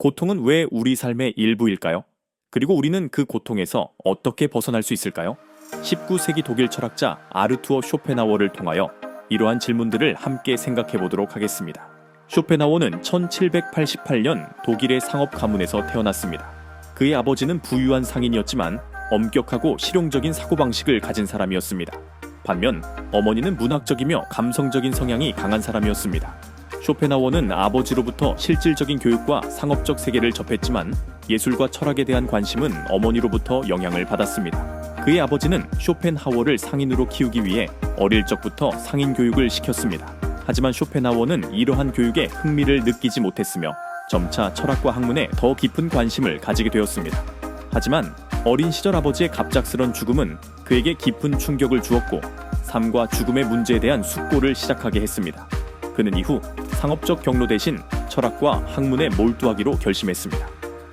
고통은 왜 우리 삶의 일부일까요? 그리고 우리는 그 고통에서 어떻게 벗어날 수 있을까요? 19세기 독일 철학자 아르투어 쇼펜하워를 통하여 이러한 질문들을 함께 생각해 보도록 하겠습니다. 쇼펜하워는 1788년 독일의 상업 가문에서 태어났습니다. 그의 아버지는 부유한 상인이었지만 엄격하고 실용적인 사고방식을 가진 사람이었습니다. 반면 어머니는 문학적이며 감성적인 성향이 강한 사람이었습니다. 쇼펜하워는 아버지로부터 실질적인 교육과 상업적 세계를 접했지만 예술과 철학에 대한 관심은 어머니로부터 영향을 받았습니다. 그의 아버지는 쇼펜하워를 상인으로 키우기 위해 어릴 적부터 상인 교육을 시켰습니다. 하지만 쇼펜하워는 이러한 교육에 흥미를 느끼지 못했으며 점차 철학과 학문에 더 깊은 관심을 가지게 되었습니다. 하지만 어린 시절 아버지의 갑작스런 죽음은 그에게 깊은 충격을 주었고 삶과 죽음의 문제에 대한 숙고를 시작하게 했습니다. 그는 이후 상업적 경로 대신 철학과 학문에 몰두하기로 결심했습니다.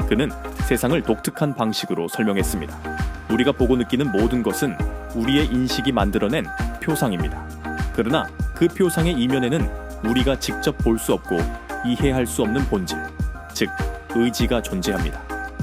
그는 세상을 독특한 방식으로 설명했습니다. 우리가 보고 느끼는 모든 것은 우리의 인식이 만들어낸 표상입니다. 그러나 그 표상의 이면에는 우리가 직접 볼 수 없고 이해할 수 없는 본질, 즉 의지가 존재합니다.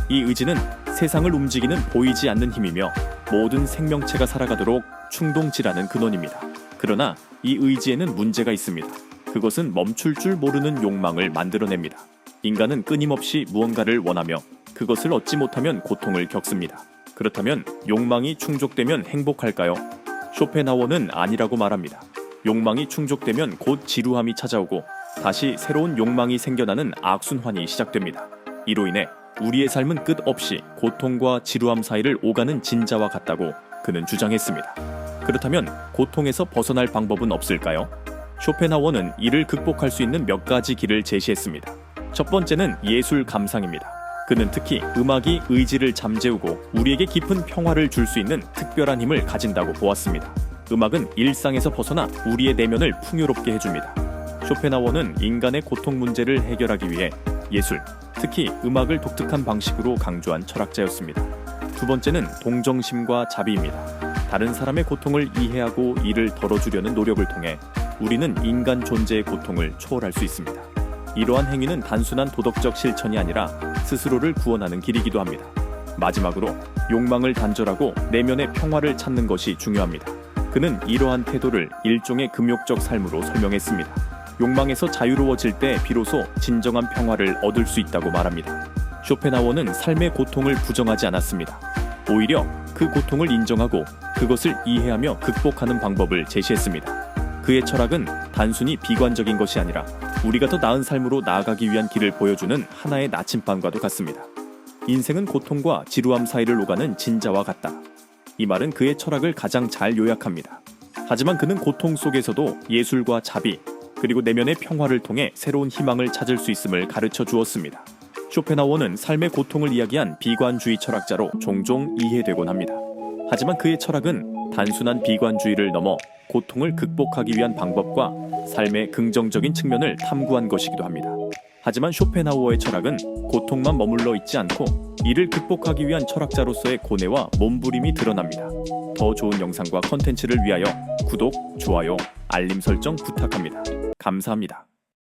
이 의지는 세상을 움직이는 보이지 않는 힘이며 모든 생명체가 살아가도록 충동지라는 근원입니다. 그러나 이 의지에는 문제가 있습니다. 그것은 멈출 줄 모르는 욕망을 만들어냅니다. 인간은 끊임없이 무언가를 원하며 그것을 얻지 못하면 고통을 겪습니다. 그렇다면 욕망이 충족되면 행복할까요? 쇼펜하워는 아니라고 말합니다. 욕망이 충족되면 곧 지루함이 찾아오고 다시 새로운 욕망이 생겨나는 악순환이 시작됩니다. 이로 인해 우리의 삶은 끝없이 고통과 지루함 사이를 오가는 진자와 같다고 그는 주장했습니다. 그렇다면 고통에서 벗어날 방법은 없을까요? 쇼펜하워는 이를 극복할 수 있는 몇 가지 길을 제시했습니다. 첫 번째는 예술 감상입니다. 그는 특히 음악이 의지를 잠재우고 우리에게 깊은 평화를 줄 수 있는 특별한 힘을 가진다고 보았습니다. 음악은 일상에서 벗어나 우리의 내면을 풍요롭게 해줍니다. 쇼펜하워는 인간의 고통 문제를 해결하기 위해 예술, 특히 음악을 독특한 방식으로 강조한 철학자였습니다. 두 번째는 동정심과 자비입니다. 다른 사람의 고통을 이해하고 이를 덜어주려는 노력을 통해 우리는 인간 존재의 고통을 초월할 수 있습니다. 이러한 행위는 단순한 도덕적 실천이 아니라 스스로를 구원하는 길이기도 합니다. 마지막으로 욕망을 단절하고 내면의 평화를 찾는 것이 중요합니다. 그는 이러한 태도를 일종의 금욕적 삶으로 설명했습니다. 욕망에서 자유로워질 때 비로소 진정한 평화를 얻을 수 있다고 말합니다. 쇼펜하워는 삶의 고통을 부정하지 않았습니다. 오히려 그 고통을 인정하고 그것을 이해하며 극복하는 방법을 제시했습니다. 그의 철학은 단순히 비관적인 것이 아니라 우리가 더 나은 삶으로 나아가기 위한 길을 보여주는 하나의 나침반과도 같습니다. 인생은 고통과 지루함 사이를 오가는 진자와 같다. 이 말은 그의 철학을 가장 잘 요약합니다. 하지만 그는 고통 속에서도 예술과 자비, 그리고 내면의 평화를 통해 새로운 희망을 찾을 수 있음을 가르쳐 주었습니다. 쇼펜하워는 삶의 고통을 이야기한 비관주의 철학자로 종종 이해되곤 합니다. 하지만 그의 철학은 단순한 비관주의를 넘어 고통을 극복하기 위한 방법과 삶의 긍정적인 측면을 탐구한 것이기도 합니다. 하지만 쇼펜하우어의 철학은 고통만 머물러 있지 않고 이를 극복하기 위한 철학자로서의 고뇌와 몸부림이 드러납니다. 더 좋은 영상과 컨텐츠를 위하여 구독, 좋아요, 알림 설정 부탁합니다. 감사합니다.